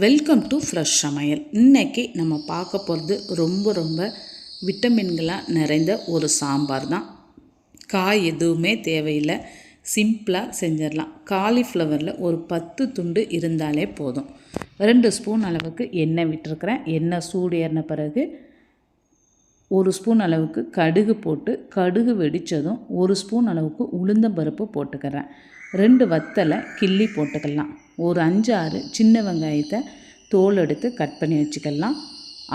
Welcome to fresh சமையல். இன்றைக்கி நம்ம பார்க்க போகிறது ரொம்ப ரொம்ப விட்டமின்களாக நிறைந்த ஒரு சாம்பார் தான். காய் எதுவுமே தேவையில்லை. சிம்பிளாக செஞ்சிடலாம். காலிஃப்ளவரில் ஒரு பத்து துண்டு இருந்தாலே போதும். ரெண்டு ஸ்பூன் அளவுக்கு எண்ணெய் விட்டுருக்குறேன். எண்ணெய் சூடு ஏறின பிறகு ஒரு ஸ்பூன் அளவுக்கு கடுகு போட்டு கடுகு வெடித்ததும் ஒரு ஸ்பூன் அளவுக்கு உளுந்தம்பருப்பு போட்டுக்கிறேன். ரெண்டு வத்தலை கிள்ளி போட்டுக்கலாம். ஒரு அஞ்சு ஆறு சின்ன வெங்காயத்தை தோல் எடுத்து கட் பண்ணி வச்சுக்கலாம்.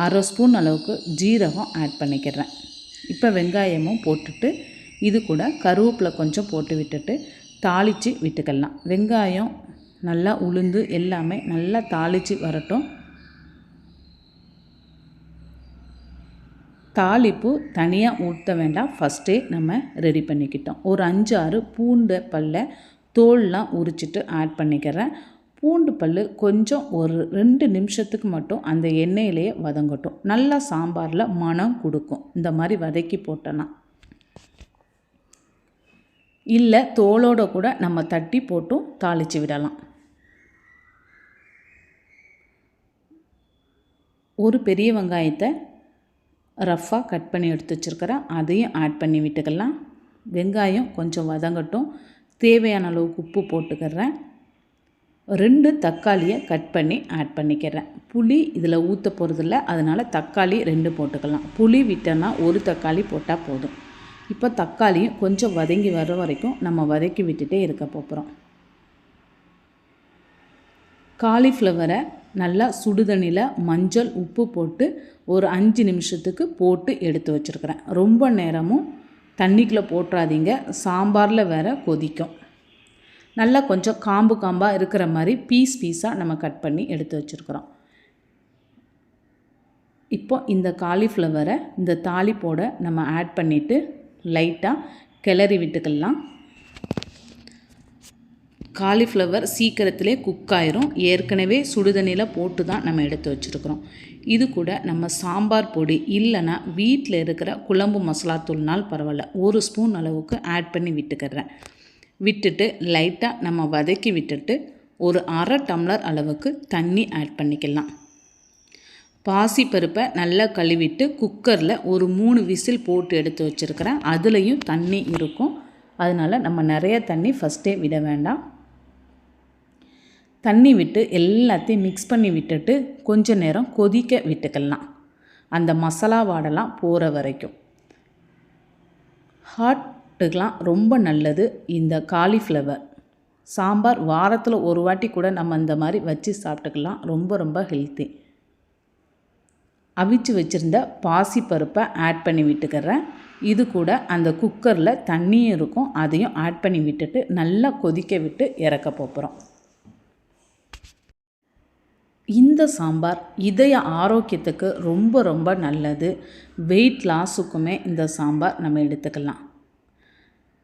அரை ஸ்பூன் அளவுக்கு ஜீரகம் ஆட் பண்ணிக்கிறேன். இப்போ வெங்காயமும் போட்டுட்டு இது கூட கருவேப்பிலை கொஞ்சம் போட்டு விட்டுட்டு தாளித்து விட்டுக்கலாம். வெங்காயம் நல்லா உளுந்து எல்லாமே நல்லா தாளித்து வரட்டும். தாளிப்பு தனியாக ஊற்ற வேண்டாம். ஃபஸ்ட்டே நம்ம ரெடி பண்ணிக்கிட்டோம். ஒரு அஞ்சாறு பூண்டு பல்லை தோல்லாம் உரிச்சிட்டு ஆட் பண்ணிக்கிறேன். பூண்டு பல் கொஞ்சம் ஒரு ரெண்டு நிமிஷத்துக்கு மட்டும் அந்த எண்ணெயிலேயே வதங்கட்டும். நல்லா சாம்பாரில் மனம் கொடுக்கும். இந்த மாதிரி வதக்கி போட்டோன்னா இல்லை தோலோட கூட நம்ம தட்டி போட்டும் தாளித்து விடலாம். ஒரு பெரிய வெங்காயத்தை ரஃப்பாக கட் பண்ணி எடுத்து வச்சுருக்கிறேன். அதையும் ஆட் பண்ணி விட்டுக்கலாம். வெங்காயம் கொஞ்சம் வதங்கட்டும். தேவையான அளவுக்கு உப்பு போட்டுக்கிறேன். ரெண்டு தக்காளியை கட் பண்ணி ஆட் பண்ணிக்கிறேன். புளி இதில் ஊற்ற போகிறதில்ல அதனால் தக்காளி ரெண்டு போட்டுக்கலாம். புளி விட்டோன்னா ஒரு தக்காளி போட்டால் போதும். இப்போ தக்காளியும் கொஞ்சம் வதங்கி வர வரைக்கும் நம்ம வதக்கி விட்டுட்டே இருக்க போகிறோம். காலிஃப்ளவரை நல்லா சுடுதண்ணியில் மஞ்சள் உப்பு போட்டு ஒரு அஞ்சு நிமிஷத்துக்கு போட்டு எடுத்து வச்சுருக்கிறேன். ரொம்ப நேரமும் தண்ணிக்குள்ளே போட்டுறாதீங்க. சாம்பாரில் வேற கொதிக்கும். நல்லா கொஞ்சம் காம்பு காம்பாக இருக்கிற மாதிரி பீஸ் பீஸாக நம்ம கட் பண்ணி எடுத்து வச்சுருக்குறோம். இப்போ இந்த காலிஃப்ளவரை இந்த தாளிப்போட நம்ம ஆட் பண்ணிவிட்டு லைட்டாக கிளறி விட்டுக்கலாம். காலிஃப்ளவர் சீக்கிரத்திலே குக் ஆயிரும் ஏற்கனவே சுடுதண்ணியில் போட்டு தான் நம்ம எடுத்து வச்சுருக்குறோம். இது கூட நம்ம சாம்பார் பொடி இல்லைன்னா வீட்டில் இருக்கிற குழம்பு மசாலா தூள்னால் பரவாயில்ல. ஒரு ஸ்பூன் அளவுக்கு ஆட் பண்ணி விட்டுக்கிறேன். விட்டுட்டு லைட்டாக நம்ம வதக்கி விட்டுட்டு ஒரு அரை டம்ளர் அளவுக்கு தண்ணி ஆட் பண்ணிக்கலாம். பாசிப்பருப்பை நல்லா கழுவிட்டு குக்கரில் ஒரு மூணு விசில் போட்டு எடுத்து வச்சுருக்கிறேன். அதுலேயும் தண்ணி இருக்கும். அதனால் நம்ம நிறைய தண்ணி ஃபஸ்ட்டே விட வேண்டாம். தண்ணி விட்டு எல்லாத்தையும் மிக்ஸ் பண்ணி விட்டுட்டு கொஞ்ச நேரம் கொதிக்க விட்டுக்கலாம். அந்த மசாலா வாடெல்லாம் போகிற வரைக்கும். ஹார்ட்டுக்கெலாம் ரொம்ப நல்லது இந்த காலிஃப்ளவர் சாம்பார் வாரத்தில் ஒரு வாட்டி கூட நம்ம இந்த மாதிரி வச்சு சாப்பிட்டுக்கலாம். ரொம்ப ரொம்ப ஹெல்த்தி அவிச்சு வச்சுருந்த பாசி பருப்பை ஆட் பண்ணி விட்டுக்கிறேன். இது கூட அந்த குக்கரில் தண்ணியும் இருக்கும். அதையும் ஆட் பண்ணி விட்டுட்டு நல்லா கொதிக்க விட்டு இறக்க போகிறோம் இந்த சாம்பார் இதய ஆரோக்கியத்துக்கு ரொம்ப ரொம்ப நல்லது. வெயிட் லாஸுக்குமே இந்த சாம்பார் நம்ம எடுத்துக்கலாம்.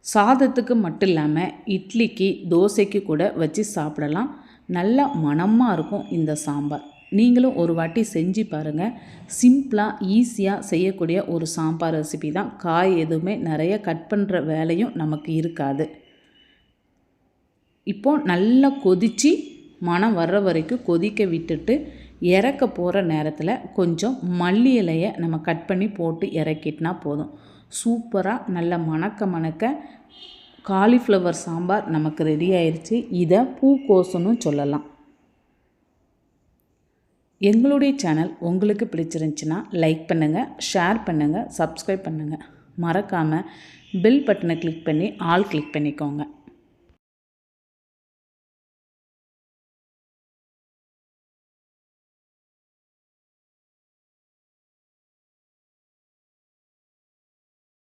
சாதத்துக்கு மட்டும் இல்லாமல் இட்லிக்கு தோசைக்கு கூட வச்சு சாப்பிடலாம். நல்ல மணமாக இருக்கும் இந்த சாம்பார். நீங்களும் ஒரு வாட்டி செஞ்சு பாருங்கள் சிம்பிளாக ஈஸியாக செய்யக்கூடிய ஒரு சாம்பார் ரெசிபி தான். காய் எதுவுமே நிறைய கட் பண்ணுற வேலையும் நமக்கு இருக்காது. இப்போது நல்லா கொதித்து மனம் வர்ற வரைக்கும் கொதிக்க விட்டுட்டு இறக்க போகிற நேரத்தில் கொஞ்சம் மல்லி இலையை நம்ம கட் பண்ணி போட்டு இறக்கிட்டினா போதும். சூப்பராக நல்ல மணக்க மணக்க காலிஃப்ளவர் சாம்பார் நமக்கு ரெடி ஆயிடுச்சு இதை பூக்கோசுன்னு சொல்லலாம். எங்களுடைய சேனல் உங்களுக்கு பிடிச்சிருந்துச்சின்னா லைக் பண்ணுங்கள் ஷேர் பண்ணுங்கள் சப்ஸ்கிரைப் பண்ணுங்கள் மறக்காமல் பில் பட்டனை கிளிக் பண்ணி ஆல் கிளிக் பண்ணிக்கோங்க.